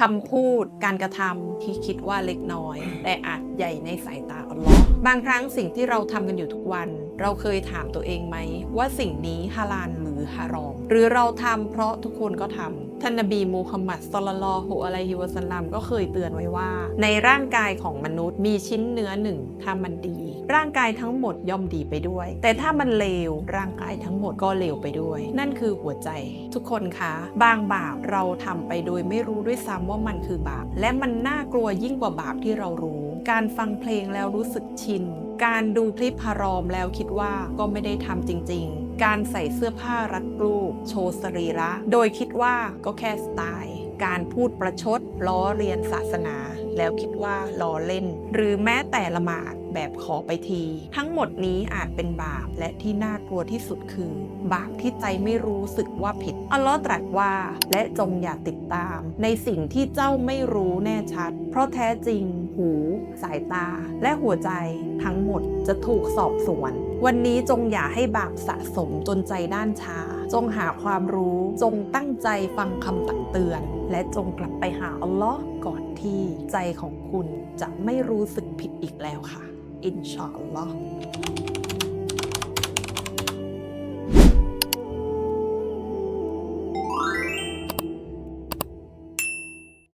คำพูดการกระทำที่คิดว่าเล็กน้อย แต่อาจใหญ่ในสายตาอัลลอฮ์บางครั้งสิ่งที่เราทำกันอยู่ทุกวัน เราเคยถามตัวเองไหม ว่าสิ่งนี้ฮาลาลหรือฮารอม หรือเราทำเพราะทุกคนก็ทำ ท่านนบีมูฮัมหมัดสลลัลฮุอะลัยฮิวะสัลลัมก็เคยเตือนไว้ว่า ในร่างกายของมนุษย์มีชิ้นเนื้อหนึ่งถ้ามันดี ร่างกายทั้งหมดย่อมดีไปด้วย แต่ถ้ามันเลวร่างกายทั้งหมดก็เลวไปด้วย นั่นคือหัวใจ ทุกคนคะ บางบาปเราทำไปโดยไม่รู้ด้วยซ้ำว่ามันคือบาป และมันน่ากลัวยิ่งกว่าบาปที่เรารู้ การฟังเพลงแล้วรู้สึกชิน การดูคลิปฮารอมแล้วคิดว่าก็ไม่ได้ทำจริง ๆ การใส่เสื้อผ้ารัดรูป โชว์สรีระ โดยคิดว่าก็แค่สไตล์ การพูดประชดล้อเรียนศาสนา แล้วคิดว่าล้อเล่น หรือแม้แต่ละหมาดแบบขอไปที ทั้งหมดนี้อาจเป็นบาปและที่น่ากลัวที่สุดคือ บาปที่ใจไม่รู้สึกว่าผิดอัลลอฮ์ตรัสว่า และจงอย่าติดตาม ในสิ่งที่เจ้าไม่รู้แน่ชัด เพราะแท้จริง หู สายตา และหัวใจทั้งหมดจะถูกสอบสวน วันนี้จงอย่าให้บาปสะสมจนใจด้านชา จงหาความรู้ จงตั้งใจฟังคำตักเตือน และจงกลับไปหาอัลลอฮ์ก่อนที่ใจของคุณจะไม่รู้สึกผิดอีกแล้วค่ะ อินชาอัลลอฮ์